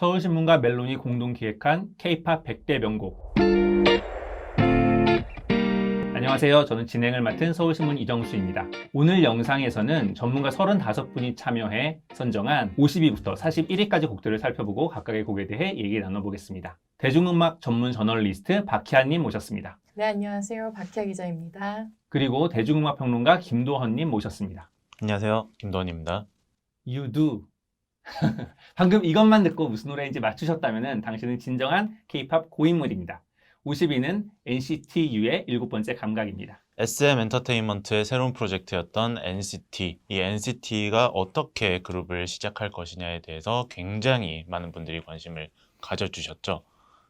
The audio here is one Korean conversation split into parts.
서울신문과 멜론이 공동 기획한 K-팝 100대 명곡. 안녕하세요. 저는 진행을 맡은 서울신문 이정수입니다. 오늘 영상에서는 전문가 35분이 참여해 선정한 50위부터 41위까지 곡들을 살펴보고 각각의 곡에 대해 얘기 나눠보겠습니다. 대중음악 전문 저널리스트 박희아님 모셨습니다. 네, 안녕하세요. 박희아 기자입니다. 그리고 대중음악 평론가 김도헌님 모셨습니다. 안녕하세요. 김도원입니다. You do. 방금 이것만 듣고 무슨 노래인지 맞추셨다면 당신은 진정한 K-팝 고인물입니다. 50위는 NCT U의 일곱 번째 감각입니다. SM 엔터테인먼트의 새로운 프로젝트였던 NCT. 이 NCT가 어떻게 그룹을 시작할 것이냐에 대해서 굉장히 많은 분들이 관심을 가져주셨죠.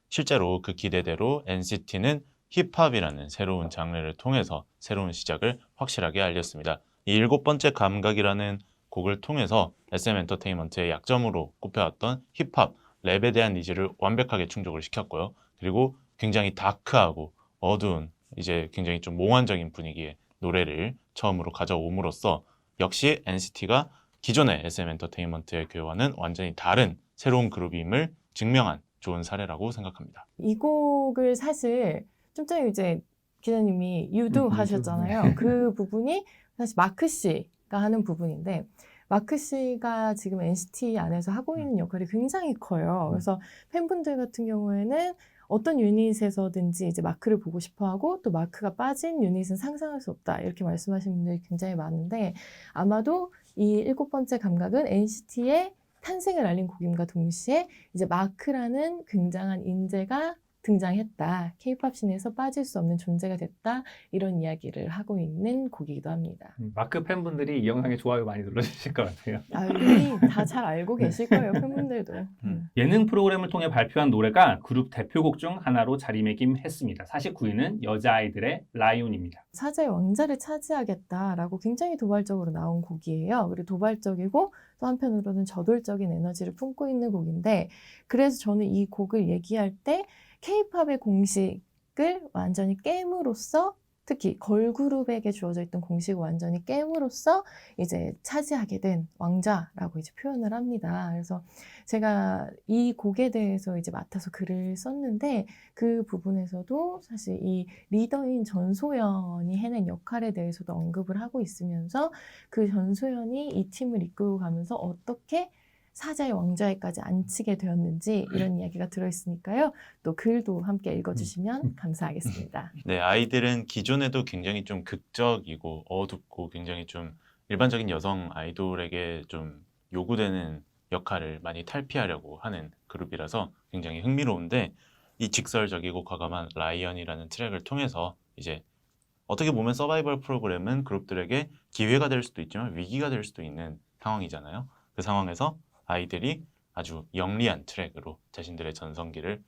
실제로 그 기대대로 NCT는 힙합이라는 새로운 장르를 통해서 새로운 시작을 확실하게 알렸습니다. 이 일곱 번째 감각이라는 곡을 통해서 SM 엔터테인먼트의 약점으로 꼽혀왔던 힙합, 랩에 대한 니즈를 완벽하게 충족을 시켰고요. 그리고 굉장히 다크하고 어두운 이제 굉장히 좀 몽환적인 분위기의 노래를 처음으로 가져옴으로써 역시 NCT가 기존의 SM 엔터테인먼트의 교와는 완전히 다른 새로운 그룹임을 증명한 좋은 사례라고 생각합니다. 이 곡을 사실 좀 전에 이제 기자님이 유도 음, 하셨잖아요. 그 부분이 사실 마크 씨가 하는 부분인데 마크 씨가 지금 NCT 안에서 하고 있는 역할이 굉장히 커요. 그래서 팬분들 같은 경우에는 어떤 유닛에서든지 이제 마크를 보고 싶어 하고 또 마크가 빠진 유닛은 상상할 수 없다. 이렇게 말씀하시는 분들이 굉장히 많은데 아마도 이 일곱 번째 감각은 NCT의 탄생을 알린 곡임과 동시에 이제 마크라는 굉장한 인재가 등장했다. 케이팝 씬에서 빠질 수 없는 존재가 됐다. 이런 이야기를 하고 있는 곡이기도 합니다. 음, 마크 팬분들이 이 영상에 좋아요 많이 눌러주실 것 같아요. 아, 이미 다잘 알고 계실 거예요, 팬분들도. 음. 예능 프로그램을 통해 발표한 노래가 그룹 대표곡 중 하나로 자리매김했습니다. 49위는 여자아이들의 라이온입니다. 사자의 왕자를 차지하겠다라고 굉장히 도발적으로 나온 곡이에요. 그리고 도발적이고 또 한편으로는 저돌적인 에너지를 품고 있는 곡인데 그래서 저는 이 곡을 얘기할 때 케이팝의 공식을 완전히 깨므로써 특히 걸그룹에게 주어져 있던 공식을 완전히 깨므로써 이제 차지하게 된 왕자라고 이제 표현을 합니다. 그래서 제가 이 곡에 대해서 이제 맡아서 글을 썼는데 그 부분에서도 사실 이 리더인 전소연이 해낸 역할에 대해서도 언급을 하고 있으면서 그 전소연이 이 팀을 이끌고 가면서 어떻게 사자의 왕좌에까지 앉히게 되었는지 이런 이야기가 들어있으니까요. 또 글도 함께 읽어주시면 감사하겠습니다. 네, 아이들은 기존에도 굉장히 좀 극적이고 어둡고 굉장히 좀 일반적인 여성 아이돌에게 좀 요구되는 역할을 많이 탈피하려고 하는 그룹이라서 굉장히 흥미로운데 이 직설적이고 과감한 라이언이라는 트랙을 통해서 이제 어떻게 보면 서바이벌 프로그램은 그룹들에게 기회가 될 수도 있지만 위기가 될 수도 있는 상황이잖아요. 그 상황에서 아이들이 아주 영리한 트랙으로 자신들의 전성기를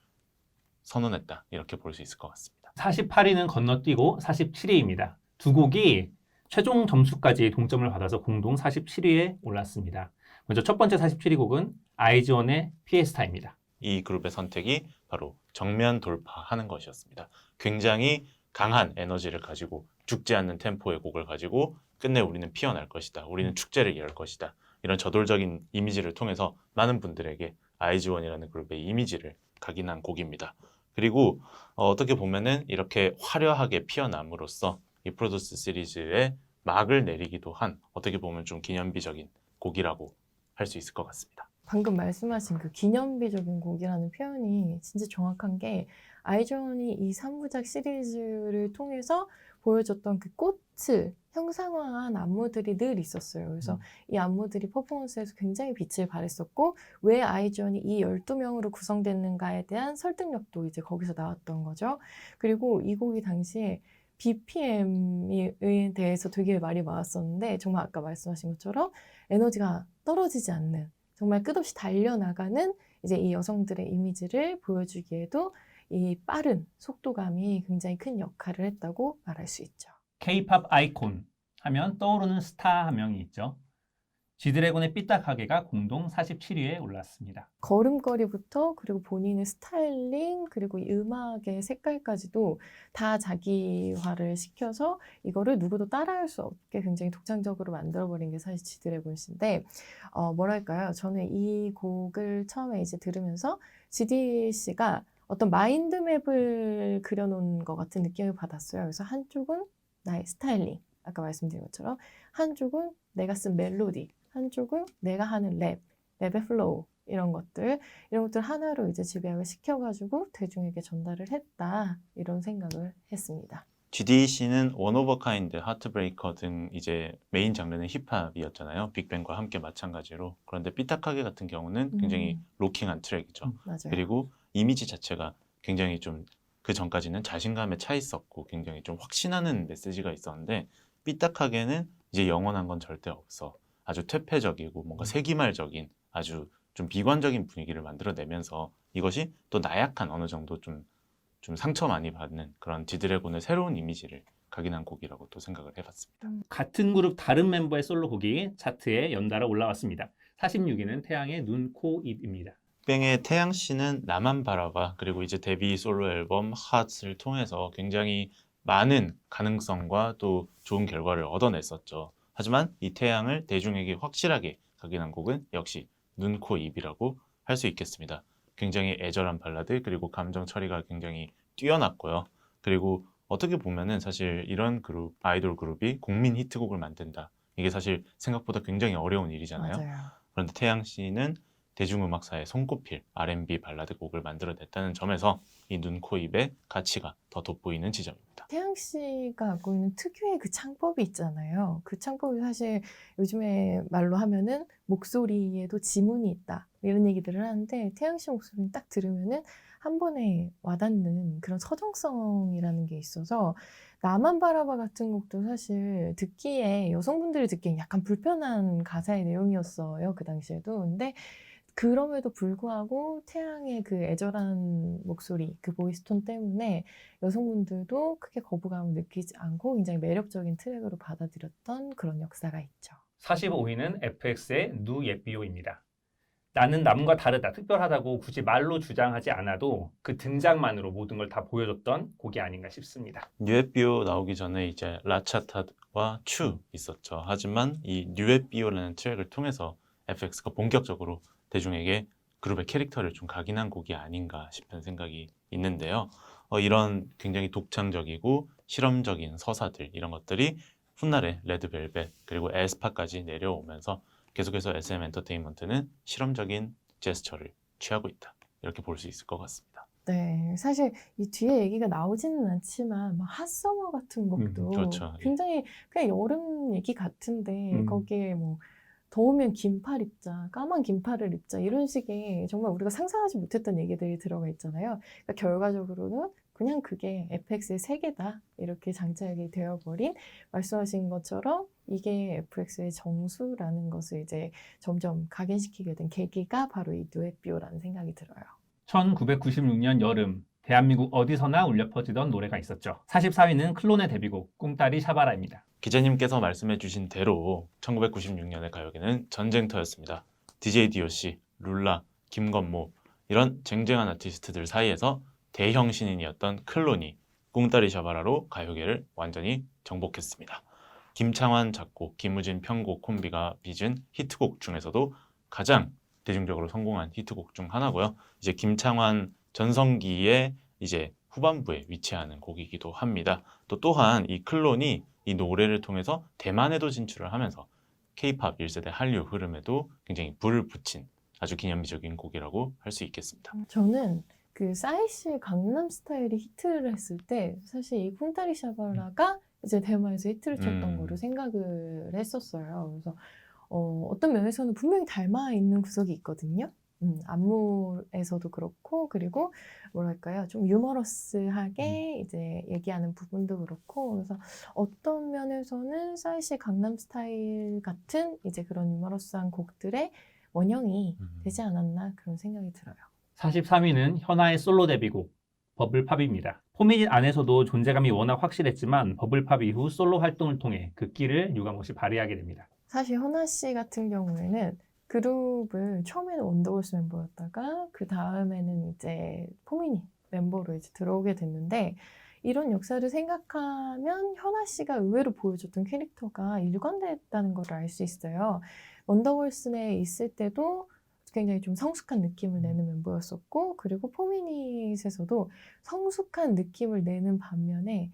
선언했다. 이렇게 볼 수 있을 것 같습니다. 48위는 건너뛰고 47위입니다. 두 곡이 최종 점수까지 동점을 받아서 공동 47위에 올랐습니다. 먼저 첫 번째 47위 곡은 아이즈원의 피에스타입니다. 이 그룹의 선택이 바로 정면 돌파하는 것이었습니다. 굉장히 강한 에너지를 가지고 죽지 않는 템포의 곡을 가지고 끝내 우리는 피어날 것이다. 우리는 축제를 열 것이다. 이런 저돌적인 이미지를 통해서 많은 분들에게 아이즈원이라는 그룹의 이미지를 각인한 곡입니다. 그리고 어, 떻게 보면은 이렇게 화려하게 피어남으로써 이 프로듀스 시리즈의 막을 내리기도 한 어떻게 보면 좀 기념비적인 곡이라고 할 수 있을 것 같습니다. 방금 말씀하신 그 기념비적인 곡이라는 표현이 진짜 정확한 게 아이존이 이 3부작 시리즈를 통해서 보여줬던 그 꽃을 형상화한 안무들이 늘 있었어요. 그래서 음. 이 안무들이 퍼포먼스에서 굉장히 빛을 발했었고 왜 아이존이 이 12명으로 구성됐는가에 대한 설득력도 이제 거기서 나왔던 거죠. 그리고 이 곡이 당시에 BPM에 대해서 되게 말이 많았었는데 정말 아까 말씀하신 것처럼 에너지가 떨어지지 않는 정말 끝없이 달려나가는 이제 이 여성들의 이미지를 보여주기에도 이 빠른 속도감이 굉장히 큰 역할을 했다고 말할 수 있죠. K-팝 아이콘 하면 떠오르는 스타 한 명이 있죠. 지드래곤의 삐딱하게가 공동 47위에 올랐습니다. 걸음걸이부터 그리고 본인의 스타일링 그리고 이 음악의 색깔까지도 다 자기화를 시켜서 이거를 누구도 따라할 수 없게 굉장히 독창적으로 만들어버린 게 사실 지드래곤인데 어, 뭐랄까요 저는 이 곡을 처음에 이제 들으면서 GD 씨가 어떤 마인드맵을 그려놓은 것 같은 느낌을 받았어요 그래서 한쪽은 나의 스타일링 아까 말씀드린 것처럼 한쪽은 내가 쓴 멜로디 한쪽은 내가 하는 랩 랩의 플로우 이런 것들 이런 것들 하나로 이제 집약을 시켜가지고 대중에게 전달을 했다 이런 생각을 했습니다. GDC는 원 오브 카인드, 하트브레이커 등 이제 메인 장르는 힙합이었잖아요. 빅뱅과 함께 마찬가지로. 그런데 삐딱하게 같은 경우는 굉장히 음. 로킹한 트랙이죠. 음. 맞아요. 그리고 이미지 자체가 굉장히 좀 그 전까지는 자신감에 차 있었고 굉장히 좀 확신하는 메시지가 있었는데 삐딱하게는 이제 영원한 건 절대 없어. 아주 퇴폐적이고 뭔가 세기말적인 아주 좀 비관적인 분위기를 만들어내면서 이것이 또 나약한 어느 정도 좀, 좀 상처 많이 받는 그런 지드래곤의 새로운 이미지를 각인한 곡이라고 또 생각을 해봤습니다. 같은 그룹 다른 멤버의 솔로 곡이 차트에 연달아 올라왔습니다. 46위는 태양의 눈, 코, 입입니다. 빅뱅의 태양 씨는 나만 바라봐 그리고 이제 데뷔 솔로 앨범 핫을 통해서 굉장히 많은 가능성과 또 좋은 결과를 얻어냈었죠. 하지만 이 태양을 대중에게 확실하게 각인한 곡은 역시 눈, 코, 입이라고 할 수 있겠습니다. 굉장히 애절한 발라드 그리고 감정 처리가 굉장히 뛰어났고요. 그리고 어떻게 보면은 사실 이런 그룹 아이돌 그룹이 국민 히트곡을 만든다. 이게 사실 생각보다 굉장히 어려운 일이잖아요. 맞아요. 그런데 태양 씨는 대중음악사의 손꼽힐 R&B 발라드 곡을 만들어냈다는 점에서 이 눈, 코, 입의 가치가 더 돋보이는 지점입니다. 태양 씨가 갖고 있는 특유의 그 창법이 있잖아요. 그 창법이 사실 요즘에 말로 하면은 목소리에도 지문이 있다 이런 얘기들을 하는데 태양 씨 목소리는 딱 들으면은 한 번에 와닿는 그런 서정성이라는 게 있어서 나만 바라봐 같은 곡도 사실 듣기에 여성분들이 듣기엔 약간 불편한 가사의 내용이었어요 그 당시에도 근데 그럼에도 불구하고 태양의 그 애절한 목소리 그 보이스톤 때문에 여성분들도 크게 거부감을 느끼지 않고 굉장히 매력적인 트랙으로 받아들였던 그런 역사가 있죠. 45위는 FX의 누 예삐오입니다. 나는 남과 다르다, 특별하다고 굳이 말로 주장하지 않아도 그 등장만으로 모든 걸 다 보여줬던 곡이 아닌가 싶습니다. 뉴에비오 나오기 전에 이제 라차타와 추 있었죠. 하지만 이 뉴에비오라는 트랙을 통해서 FX가 본격적으로 대중에게 그룹의 캐릭터를 좀 각인한 곡이 아닌가 싶은 생각이 있는데요. 어, 이런 굉장히 독창적이고 실험적인 서사들 이런 것들이 훗날에 레드벨벳 그리고 에스파까지 내려오면서 계속해서 SM 엔터테인먼트는 실험적인 제스처를 취하고 있다. 이렇게 볼 수 있을 것 같습니다. 네, 사실 이 뒤에 얘기가 나오지는 않지만 막 핫서머 같은 곡도 음, 그렇죠. 예. 굉장히 그냥 여름 얘기 같은데 음. 거기에 뭐 더우면 긴팔 입자, 까만 긴팔을 입자 이런 식의 정말 우리가 상상하지 못했던 얘기들이 들어가 있잖아요. 그러니까 결과적으로는 그냥 그게 FX의 세계다 이렇게 장착이 되어버린 말씀하신 것처럼 이게 FX의 정수라는 것을 이제 점점 각인시키게 된 계기가 바로 이 뉴에비오라는 생각이 들어요. 1996년 여름 대한민국 어디서나 울려 퍼지던 노래가 있었죠. 44위는 클론의 데뷔곡 꿈따리 샤바라입니다. 기자님께서 말씀해 주신 대로 1996년의 가요계는 전쟁터였습니다. DJ DOC, 룰라, 김건모 이런 쟁쟁한 아티스트들 사이에서 대형 신인이었던 클론이 꿍따리 샤바라로 가요계를 완전히 정복했습니다. 김창완 작곡, 김우진 편곡 콤비가 빚은 히트곡 중에서도 가장 대중적으로 성공한 히트곡 중 하나고요. 이제 김창완 전성기의 이제 후반부에 위치하는 곡이기도 합니다. 또 또한 이 클론이 이 노래를 통해서 대만에도 진출을 하면서 K-팝 1세대 한류 흐름에도 굉장히 불을 붙인 아주 기념비적인 곡이라고 할 수 있겠습니다. 저는 그 싸이 씨의 강남 스타일이 히트를 했을 때 사실 이 쿵따리 샤바라가 이제 대만에서 히트를 쳤던 음. 거로 생각을 했었어요. 그래서 어, 어떤 면에서는 분명히 닮아 있는 구석이 있거든요. 음, 안무에서도 그렇고 그리고 뭐랄까요 좀 유머러스하게 이제 얘기하는 부분도 그렇고 그래서 어떤 면에서는 씨의 강남 스타일 같은 이제 그런 유머러스한 곡들의 원형이 음. 되지 않았나 그런 생각이 들어요. 43위는 현아의 솔로 데뷔곡 버블팝입니다. 포미닛 안에서도 존재감이 워낙 확실했지만 버블팝 이후 솔로 활동을 통해 그 끼를 유감없이 발휘하게 됩니다. 사실 현아 씨 같은 경우에는 그룹을 처음에는 원더걸스 멤버였다가 그 다음에는 이제 포미니 멤버로 이제 들어오게 됐는데 이런 역사를 생각하면 현아 씨가 의외로 보여줬던 캐릭터가 일관됐다는 걸 알 수 있어요. 원더걸스에 있을 때도 굉장히 좀 성숙한 느낌을 내는 멤버였었고 그리고 포미닛에서도 성숙한 느낌을 내는 반면에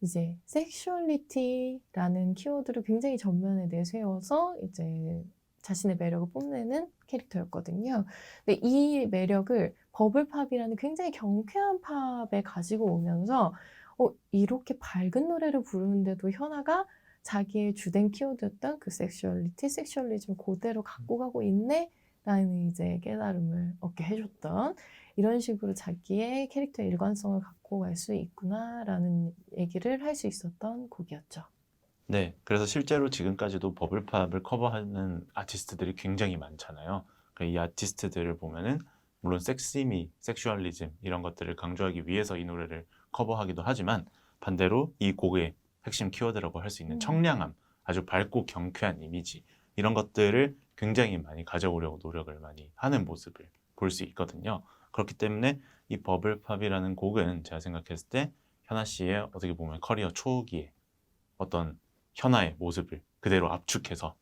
이제 섹슈얼리티라는 키워드를 굉장히 전면에 내세워서 이제 자신의 매력을 뽐내는 캐릭터였거든요. 근데 이 매력을 버블팝이라는 굉장히 경쾌한 팝에 가지고 오면서 어, 이렇게 밝은 노래를 부르는데도 현아가 자기의 주된 키워드였던 그 섹슈얼리티, 섹슈얼리즘 그대로 갖고 가고 있네? 라는 이제 깨달음을 얻게 해줬던 이런 식으로 자기의 캐릭터의 일관성을 갖고 갈 수 있구나라는 얘기를 할 수 있었던 곡이었죠. 네, 그래서 실제로 지금까지도 버블팝을 커버하는 아티스트들이 굉장히 많잖아요. 그이 아티스트들을 보면은 물론 섹시미, 섹슈얼리즘 이런 것들을 강조하기 위해서 이 노래를 커버하기도 하지만 반대로 이 곡의 핵심 키워드라고 할 수 있는 음. 청량함, 아주 밝고 경쾌한 이미지 이런 것들을 굉장히 많이 가져오려고 노력을 많이 하는 모습을 볼 수 있거든요. 그렇기 때문에 이 버블팝이라는 곡은 제가 생각했을 때 현아 씨의 어떻게 보면 커리어 초기에 어떤 현아의 모습을 그대로 압축해서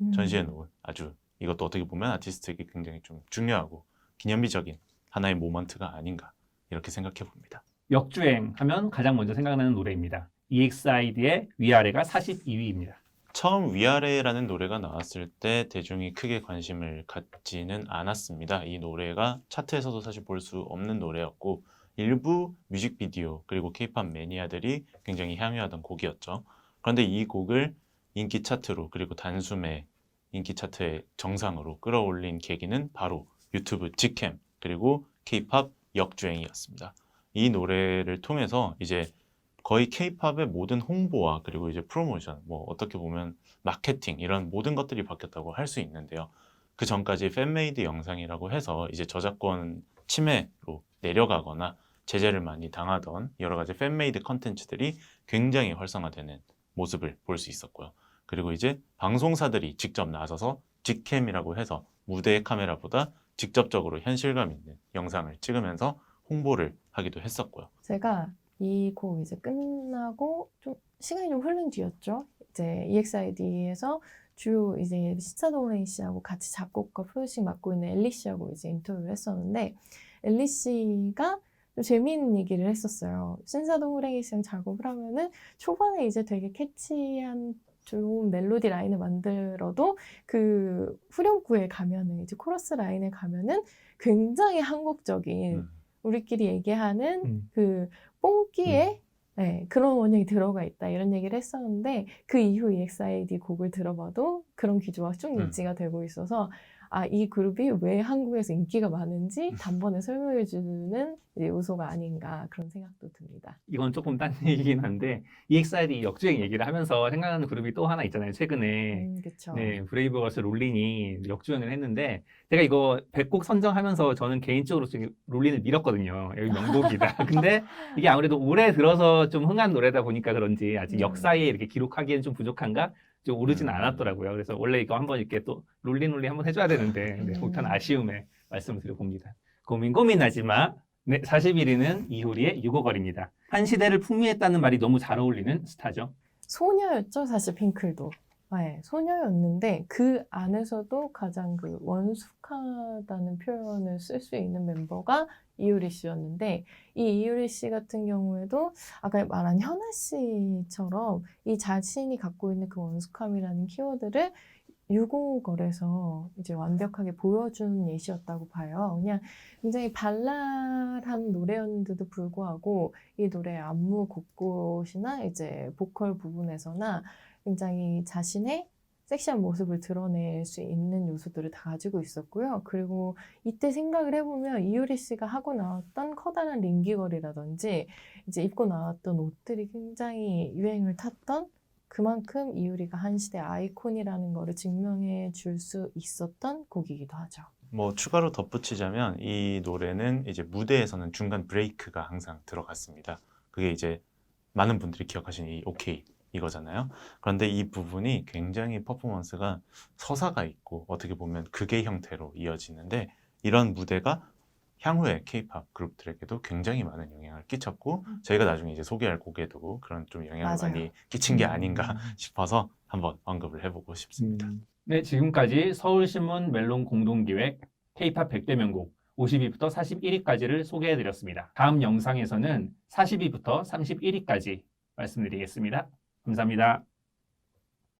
음. 전시해 놓은 아주 이것도 어떻게 보면 아티스트에게 굉장히 좀 중요하고 기념비적인 하나의 모먼트가 아닌가 이렇게 생각해 봅니다. 역주행 하면 가장 먼저 생각나는 노래입니다. EXID의 위아래가 42위입니다. 처음 위아래라는 노래가 나왔을 때 대중이 크게 관심을 갖지는 않았습니다. 이 노래가 차트에서도 사실 볼 수 없는 노래였고 일부 뮤직비디오 그리고 케이팝 매니아들이 굉장히 향유하던 곡이었죠. 그런데 이 곡을 인기 차트로 그리고 단숨에 인기 차트의 정상으로 끌어올린 계기는 바로 유튜브 직캠 그리고 케이팝 역주행이었습니다. 이 노래를 통해서 이제 거의 케이팝의 모든 홍보와 그리고 이제 프로모션, 뭐 어떻게 보면 마케팅 이런 모든 것들이 바뀌었다고 할 수 있는데요. 그 전까지 팬메이드 영상이라고 해서 이제 저작권 침해로 내려가거나 제재를 많이 당하던 여러 가지 팬메이드 컨텐츠들이 굉장히 활성화되는 모습을 볼 수 있었고요. 그리고 이제 방송사들이 직접 나서서 직캠이라고 해서 무대의 카메라보다 직접적으로 현실감 있는 영상을 찍으면서 홍보를 하기도 했었고요. 제가 이 곡 이제 끝나고 좀 시간이 좀 흐른 뒤였죠. 이제 EXID에서 주요 이제 시차동레인 씨하고 같이 작곡과 프로듀싱 맡고 있는 엘리 씨하고 이제 인터뷰를 했었는데 엘리 씨가 좀 재미있는 얘기를 했었어요. 신사동 호랭이 씨랑 작업을 하면은 초반에 이제 되게 캐치한 좋은 멜로디 라인을 만들어도 그 후렴구에 가면은 이제 코러스 라인에 가면은 굉장히 한국적인 음. 우리끼리 얘기하는 음. 그 뽕끼에 네, 그런 원형이 들어가 있다 이런 얘기를 했었는데 그 이후 EXID 곡을 들어봐도 그런 기조가 쭉 음. 유지가 되고 있어서 아 이 그룹이 왜 한국에서 인기가 많은지 단번에 설명해 주는 이제 요소가 아닌가 그런 생각도 듭니다. 이건 조금 딴 얘기긴 한데 EXID 역주행 얘기를 하면서 생각나는 그룹이 또 하나 있잖아요. 최근에 음, 그렇죠. 네, 브레이브걸스 롤린이 역주행을 했는데 제가 이거 100곡 선정하면서 저는 개인적으로 지금 롤린을 밀었거든요. 여기 명곡이다. 근데 이게 아무래도 올해 들어서 좀 흥한 노래다 보니까 그런지 아직 음. 역사에 이렇게 기록하기엔 좀 부족한가? 좀 오르진 음. 않았더라고요. 그래서 원래 이거 한번 이렇게 또 롤린 롤린 한번 해줘야 되는데 네, 음. 못한 아쉬움에 말씀을 드려봅니다. 고민 고민하지 마. 네, 41위는 이효리의 유고걸입니다. 한 시대를 풍미했다는 말이 너무 잘 어울리는 스타죠. 소녀였죠 사실 핑클도. 네, 소녀였는데 그 안에서도 가장 그 원숙하다는 표현을 쓸 수 있는 멤버가 이효리 씨였는데 이 이효리 씨 같은 경우에도 아까 말한 현아 씨처럼 이 자신이 갖고 있는 그 원숙함이라는 키워드를 유고걸에서 이제 완벽하게 보여준 예시였다고 봐요. 그냥 굉장히 발랄한 노래였는데도 불구하고 이 노래의 안무 곳곳이나 이제 보컬 부분에서나 굉장히 자신의 섹시한 모습을 드러낼 수 있는 요소들을 다 가지고 있었고요. 그리고 이때 생각을 해보면 이효리 씨가 하고 나왔던 커다란 링기걸이라든지 이제 입고 나왔던 옷들이 굉장히 유행을 탔던 그만큼 이효리가 한 시대 아이콘이라는 거를 증명해 줄 수 있었던 곡이기도 하죠. 뭐 추가로 덧붙이자면 이 노래는 이제 무대에서는 중간 브레이크가 항상 들어갔습니다. 그게 이제 많은 분들이 기억하시는 이 오케이 이거잖아요. 그런데 이 부분이 굉장히 퍼포먼스가 서사가 있고 어떻게 보면 극의 형태로 이어지는데 이런 무대가 향후에 케이팝 그룹들에게도 굉장히 많은 영향을 끼쳤고 저희가 나중에 이제 소개할 곡에도 그런 좀 영향을 맞아요. 많이 끼친 게 음. 아닌가 싶어서 한번 언급을 해보고 싶습니다. 음. 네, 지금까지 서울신문 멜론 공동기획 K-팝 100대 명곡 50위부터 41위까지를 소개해드렸습니다. 다음 영상에서는 40위부터 31위까지 말씀드리겠습니다. 감사합니다.